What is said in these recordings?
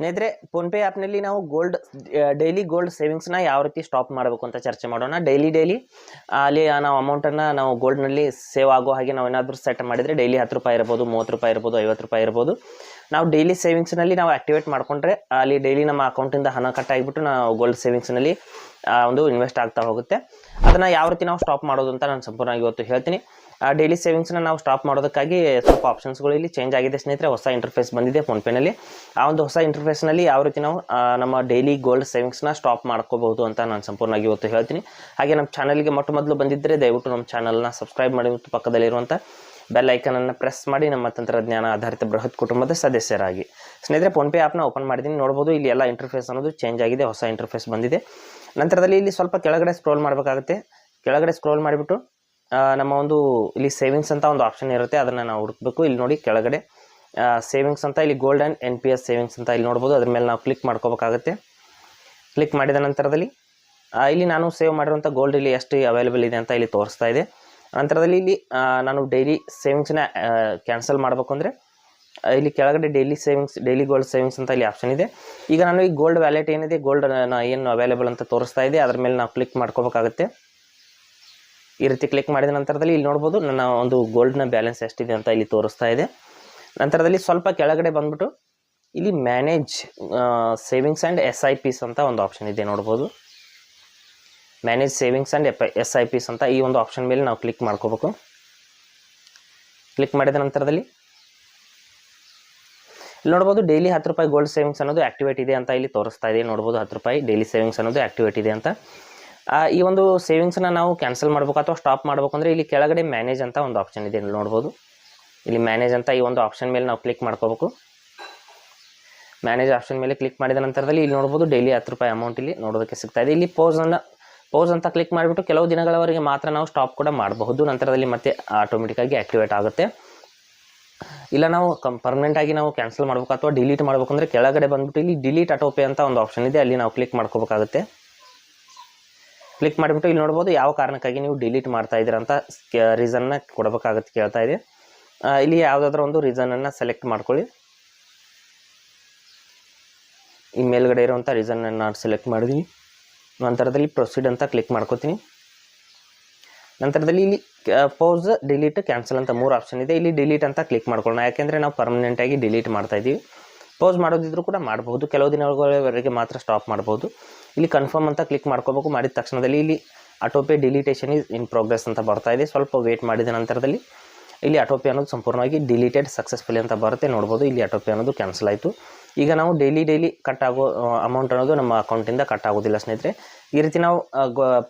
ಸ್ನೇಹಿತರೆ ಫೋನ್ಪೇ ಆ್ಯಪ್ನಲ್ಲಿ ನಾವು ಗೋಲ್ಡ್ ಡೈಲಿ ಗೋಲ್ಡ್ ಸೇವಿಂಗ್ಸ್ನ ಯಾವ ರೀತಿ ಸ್ಟಾಪ್ ಮಾಡಬೇಕು ಅಂತ ಚರ್ಚೆ ಮಾಡೋಣ. ಡೈಲಿ ಡೈಲಿ ಅಲ್ಲಿ ನಾವು ಅಮೌಂಟನ್ನು ನಾವು ಗೋಲ್ಡ್ನಲ್ಲಿ ಸೇವ್ ಆಗೋ ಹಾಗೆ ನಾವು ಏನಾದರೂ ಸೆಟ್ ಮಾಡಿದರೆ ಡೈಲಿ ಹತ್ತು ರೂಪಾಯಿ ಇರ್ಬೋದು, ಮೂವತ್ತು ರೂಪಾಯಿ ಇರ್ಬೋದು, ಐವತ್ತು ರೂಪಾಯಿ ಇರ್ಬೋದು. ನಾವು ಡೈಲಿ ಸೇವಿಂಗ್ಸ್ನಲ್ಲಿ ನಾವು ಆ್ಯಕ್ಟಿವೇಟ್ ಮಾಡ್ಕೊಂಡ್ರೆ ಅಲ್ಲಿ ಡೈಲಿ ನಮ್ಮ ಅಕೌಂಟಿಂದ ಹಣ ಕಟ್ ಆಗಿಬಿಟ್ಟು ನಾವು ಗೋಲ್ಡ್ ಸೇವಿಂಗ್ಸ್ನಲ್ಲಿ ಒಂದು ಇನ್ವೆಸ್ಟ್ ಆಗ್ತಾ ಹೋಗುತ್ತೆ. ಅದನ್ನು ಯಾವ ರೀತಿ ನಾವು ಸ್ಟಾಪ್ ಮಾಡೋದು ಅಂತ ನಾನು ಸಂಪೂರ್ಣವಾಗಿ ಇವತ್ತು ಹೇಳ್ತೀನಿ. ಡೈಲಿ ಸೇವಿಂಗ್ಸ್ನ ನಾವು ಸ್ಟಾಪ್ ಮಾಡೋದಕ್ಕಾಗಿ ಸ್ವಲ್ಪ ಆಪ್ಷನ್ಸ್ಗಳು ಇಲ್ಲಿ ಚೇಂಜ್ ಆಗಿದೆ. ಸ್ನೇಹಿತರೆ ಹೊಸ ಇಂಟರ್ಫೇಸ್ ಬಂದಿದೆ ಫೋನ್ಪೇನಲ್ಲಿ ಆ ಒಂದು ಹೊಸ ಇಂಟರ್ಫೇಸ್ನಲ್ಲಿ ಯಾವ ರೀತಿ ನಾವು ನಮ್ಮ ಡೈಲಿ ಗೋಲ್ಡ್ ಸೇವಿಂಗ್ಸ್ನ ಸ್ಟಾಪ್ ಮಾಡ್ಕೋಬಹುದು ಅಂತ ನಾನು ಸಂಪೂರ್ಣವಾಗಿ ಇವತ್ತು ಹೇಳ್ತೀನಿ. ಹಾಗೆ ನಮ್ಮ ಚಾನಲ್ಗೆ ಮೊಟ್ಟ ಮೊದಲು ಬಂದಿದ್ದರೆ ದಯವಿಟ್ಟು ನಮ್ಮ ಚಾನಲ್ನ ಸಬ್ಸ್ಕ್ರೈಬ್ ಮಾಡಿ ಮತ್ತು ಪಕ್ಕದಲ್ಲಿರುವಂಥ ಬೆಲ್ ಐಕನನ್ನು ಪ್ರೆಸ್ ಮಾಡಿ. ನಮ್ಮ ತಂತ್ರಜ್ಞಾನ ಆಧಾರಿತ ಬೃಹತ್ ಕುಟುಂಬದ ಸದಸ್ಯರಾಗಿ. ಸ್ನೇಹಿತರೆ ಫೋನ್ಪೇ ಆ್ಯಪ್ನ ಓಪನ್ ಮಾಡಿದ್ದೀನಿ ನೋಡ್ಬೋದು ಇಲ್ಲಿ ಎಲ್ಲ ಇಂಟರ್ಫೇಸ್ ಅನ್ನೋದು ಚೇಂಜ್ ಆಗಿದೆ ಹೊಸ ಇಂಟರ್ಫೇಸ್ ಬಂದಿದೆ. ನಂತರದಲ್ಲಿ ಇಲ್ಲಿ ಸ್ವಲ್ಪ ಕೆಳಗಡೆ ಸ್ಕ್ರೋಲ್ ಮಾಡಬೇಕಾಗುತ್ತೆ. ಕೆಳಗಡೆ ಸ್ಕ್ರೋಲ್ ಮಾಡಿಬಿಟ್ಟು ಆ, ನಮ್ಮ ಒಂದು ಇಲ್ಲಿ ಸೇವಿಂಗ್ಸ್ ಅಂತ ಒಂದು ಆಪ್ಷನ್ ಇರುತ್ತೆ, ಅದನ್ನು ನಾವು ಹುಡುಕ್ಬೇಕು. ಇಲ್ಲಿ ನೋಡಿ ಕೆಳಗಡೆ ಸೇವಿಂಗ್ಸ್ ಅಂತ, ಇಲ್ಲಿ gold and N P S savings ಅಂತ ಇಲ್ಲಿ ನೋಡ್ಬೋದು. ಅದ್ರ ಮೇಲೆ ನಾವು ಕ್ಲಿಕ್ ಮಾಡ್ಕೋಬೇಕಾಗುತ್ತೆ. ಕ್ಲಿಕ್ ಮಾಡಿದ ನಂತರದಲ್ಲಿ ಇಲ್ಲಿ ನಾನು ಸೇವ್ ಮಾಡಿರುವಂಥ ಗೋಲ್ಡ್ ಇಲ್ಲಿ ಎಷ್ಟು ಅವೈಲೇಬಲ್ ಇದೆ ಅಂತ ಇಲ್ಲಿ ತೋರಿಸ್ತಾ ಇದೆ. ನಂತರದಲ್ಲಿ ಇಲ್ಲಿ ನಾನು ಡೈಲಿ ಸೇವಿಂಗ್ಸ್ನ ಕ್ಯಾನ್ಸಲ್ ಮಾಡಬೇಕು ಅಂದರೆ ಇಲ್ಲಿ ಕೆಳಗಡೆ daily savings daily gold savings ಅಂತ ಇಲ್ಲಿ ಆಪ್ಷನ್ ಇದೆ. ಈಗ ನಾನು ಈ ಗೋಲ್ಡ್ ವ್ಯಾಲೆಟ್ ಏನಿದೆ ಗೋಲ್ಡ್ ಏನು ಅವೈಲೇಬಲ್ ಅಂತ ತೋರಿಸ್ತಾ ಇದೆ. ಅದ್ರ ಮೇಲೆ ನಾವು ಕ್ಲಿಕ್ ಮಾಡ್ಕೋಬೇಕಾಗುತ್ತೆ. ಈ ರೀತಿ ಕ್ಲಿಕ್ ಮಾಡಿದ ನಂತರದಲ್ಲಿ ಇಲ್ಲಿ ನೋಡ್ಬೋದು ನನ್ನ ಒಂದು ಗೋಲ್ಡ್ನ ಬ್ಯಾಲೆನ್ಸ್ ಎಷ್ಟಿದೆ ಅಂತ ಇಲ್ಲಿ ತೋರಿಸ್ತಾ ಇದೆ. ನಂತರದಲ್ಲಿ ಸ್ವಲ್ಪ ಕೆಳಗಡೆ ಬಂದ್ಬಿಟ್ಟು ಇಲ್ಲಿ manage savings and S I Ps ಅಂತ ಒಂದು ಆಪ್ಷನ್ ಇದೆ ನೋಡ್ಬೋದು. Manage savings and S I Ps ಅಂತ ಈ ಒಂದು ಆಪ್ಷನ್ ಮೇಲೆ ನಾವು ಕ್ಲಿಕ್ ಮಾಡ್ಕೋಬೇಕು. ಕ್ಲಿಕ್ ಮಾಡಿದ ನಂತರದಲ್ಲಿ ಇಲ್ಲಿ ನೋಡ್ಬೋದು ಡೈಲಿ ಹತ್ತು ರೂಪಾಯಿ ಗೋಲ್ಡ್ ಸೇವಿಂಗ್ಸ್ ಅನ್ನೋದು ಆಕ್ಟಿವೇಟ್ ಇದೆ ಅಂತ ಇಲ್ಲಿ ತೋರಿಸ್ತಾ ಇದೆ. ನೋಡ್ಬೋದು ಹತ್ತು ರೂಪಾಯಿ ಡೈಲಿ ಸೇವಿಂಗ್ಸ್ ಅನ್ನೋದು ಆಕ್ಟಿವೇಟ್ ಇದೆ ಅಂತ. ಈ ಒಂದು ಸೇವಿಂಗ್ಸ್ನ ನಾವು ಕ್ಯಾನ್ಸಲ್ ಮಾಡಬೇಕು ಅಥವಾ ಸ್ಟಾಪ್ ಮಾಡಬೇಕು ಅಂದರೆ ಇಲ್ಲಿ ಕೆಳಗಡೆ ಮ್ಯಾನೇಜ್ ಅಂತ ಒಂದು ಆಪ್ಷನ್ ಇದೆ ಇಲ್ಲಿ ನೋಡ್ಬೋದು. ಇಲ್ಲಿ ಮ್ಯಾನೇಜ್ ಅಂತ ಈ ಒಂದು ಆಪ್ಷನ್ ಮೇಲೆ ನಾವು ಕ್ಲಿಕ್ ಮಾಡ್ಕೋಬೇಕು. ಮ್ಯಾನೇಜ್ ಆಪ್ಷನ್ ಮೇಲೆ ಕ್ಲಿಕ್ ಮಾಡಿದ ನಂತರದಲ್ಲಿ ಇಲ್ಲಿ ನೋಡ್ಬೋದು ಡೈಲಿ ಹತ್ತು ರೂಪಾಯಿ ಅಮೌಂಟ್ ಇಲ್ಲಿ ನೋಡೋದಕ್ಕೆ ಸಿಗ್ತಾ ಇದೆ. ಇಲ್ಲಿ ಪೋಸನ್ನು ಪೋಸ್ ಅಂತ ಕ್ಲಿಕ್ ಮಾಡಿಬಿಟ್ಟು ಕೆಲವು ದಿನಗಳವರೆಗೆ ಮಾತ್ರ ನಾವು ಸ್ಟಾಪ್ ಕೂಡ ಮಾಡಬಹುದು. ನಂತರದಲ್ಲಿ ಮತ್ತೆ ಆಟೋಮೆಟಿಕ್ಕಾಗಿ ಆಕ್ಟಿವೇಟ್ ಆಗುತ್ತೆ. ಇಲ್ಲ ನಾವು ಕಂ ಪರ್ಮನೆಂಟಾಗಿ ನಾವು ಕ್ಯಾನ್ಸಲ್ ಮಾಡಬೇಕು ಅಥವಾ ಡಿಲೀಟ್ ಮಾಡಬೇಕು ಅಂದರೆ ಕೆಳಗಡೆ ಬಂದುಬಿಟ್ಟು ಇಲ್ಲಿ ಡಿಲೀಟ್ ಆಟೋಪೇ ಅಂತ ಒಂದು ಆಪ್ಷನ್ ಇದೆ. ಅಲ್ಲಿ ನಾವು ಕ್ಲಿಕ್ ಮಾಡ್ಕೋಬೇಕಾಗುತ್ತೆ. ಕ್ಲಿಕ್ ಮಾಡಿಬಿಟ್ಟು ಇಲ್ಲಿ ನೋಡ್ಬೋದು ಯಾವ ಕಾರಣಕ್ಕಾಗಿ ನೀವು ಡಿಲೀಟ್ ಮಾಡ್ತಾ ಇದ್ದೀರ ಅಂತ ರೀಸನ್ನ ಕೊಡಬೇಕಾಗುತ್ತೆ ಕೇಳ್ತಾ ಇದೆ. ಇಲ್ಲಿ ಯಾವುದಾದ್ರೂ ಒಂದು ರೀಸನನ್ನು ಸೆಲೆಕ್ಟ್ ಮಾಡ್ಕೊಳ್ಳಿ. ಈ ಮೇಲ್ಗಡೆ ಇರುವಂಥ ರೀಸನ್ನ ನಾನು ಸೆಲೆಕ್ಟ್ ಮಾಡಿದ್ದೀನಿ ನಂತರದಲ್ಲಿ ಪ್ರೊಸೀಡ್ ಅಂತ ಕ್ಲಿಕ್ ಮಾಡ್ಕೋತೀನಿ. ನಂತರದಲ್ಲಿ ಇಲ್ಲಿ ಪೋಸ್ ಡಿಲೀಟ್ ಕ್ಯಾನ್ಸಲ್ ಅಂತ ಮೂರು ಆಪ್ಷನ್ ಇದೆ. ಇಲ್ಲಿ ಡಿಲೀಟ್ ಅಂತ ಕ್ಲಿಕ್ ಮಾಡ್ಕೊಳ್ಳೋಣ. ಯಾಕೆಂದರೆ ನಾವು ಪರ್ಮನೆಂಟಾಗಿ ಡಿಲೀಟ್ ಮಾಡ್ತಾ ಇದ್ದೀವಿ. ಪೌಸ್ ಮಾಡೋದಿದ್ರು ಕೂಡ ಮಾಡಬಹುದು. ಕೆಲವು ದಿನಗಳವರೆಗೆ ಮಾತ್ರ ಸ್ಟಾಪ್ ಮಾಡ್ಬೋದು ಇಲ್ಲಿ ಕನ್ಫರ್ಮ್ ಅಂತ ಕ್ಲಿಕ್ ಮಾಡ್ಕೋಬೇಕು. ಮಾಡಿದ ತಕ್ಷಣದಲ್ಲಿ ಇಲ್ಲಿ autopay deletion is in progress ಅಂತ ಬರ್ತಾ ಇದೆ. ಸ್ವಲ್ಪ ವೇಟ್ ಮಾಡಿದ ನಂತರದಲ್ಲಿ ಇಲ್ಲಿ ಆಟೋಪೇ ಅನ್ನೋದು ಸಂಪೂರ್ಣವಾಗಿ ಡಿಲೀಟೆಡ್ ಸಕ್ಸಸ್ಫುಲಿ ಅಂತ ಬರುತ್ತೆ. ನೋಡ್ಬೋದು ಇಲ್ಲಿ ಆಟೋಪೇ ಅನ್ನೋದು ಕ್ಯಾನ್ಸಲ್ ಆಯಿತು. ಈಗ ನಾವು ಡೈಲಿ ಡೈಲಿ ಕಟ್ ಆಗೋ ಅಮೌಂಟ್ ಅನ್ನೋದು ನಮ್ಮ ಅಕೌಂಟಿಂದ ಕಟ್ ಆಗೋದಿಲ್ಲ ಸ್ನೇಹಿತರೆ. ಈ ರೀತಿ ನಾವು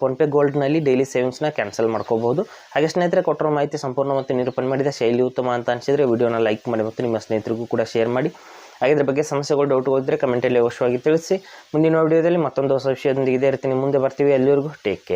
ಫೋನ್ಪೇ ಗೋಲ್ಡ್ನಲ್ಲಿ ಡೈಲಿ ಸೇವಿಂಗ್ಸ್ನ ಕ್ಯಾನ್ಸಲ್ ಮಾಡ್ಕೋಬಹುದು. ಹಾಗೆ ಸ್ನೇಹಿತರೆ, ಕೊಟ್ಟಿರೋ ಮಾಹಿತಿ ಸಂಪೂರ್ಣ ಮತ್ತು ನಿರೂಪಣೆ ಮಾಡಿದ ಶೈಲಿ ಉತ್ತಮ ಅಂತ ಅನಿಸಿದರೆ ವಿಡಿಯೋನ ಲೈಕ್ ಮಾಡಿ ಮತ್ತು ನಿಮ್ಮ ಸ್ನೇಹಿತರಿಗೂ ಕೂಡ ಶೇರ್ ಮಾಡಿ. ಹಾಗೆ ಇದ್ರ ಬಗ್ಗೆ ಸಮಸ್ಯೆಗಳು ಡೌಟ್ ಹೋದರೆ ಕಮೆಂಟಲ್ಲಿ ಅವಶ್ಯವಾಗಿ ತಿಳಿಸಿ. ಮುಂದಿನ ವಿಡಿಯೋದಲ್ಲಿ ಮತ್ತೊಂದು ಹೊಸ ವಿಷಯದೊಂದಿಗೆ ಇದೇ ರೀತಿ ನಿಮ್ಮ ಮುಂದೆ ಬರ್ತೀವಿ. ಎಲ್ಲರಿಗೂ ಟೇಕ್ ಕೇರ್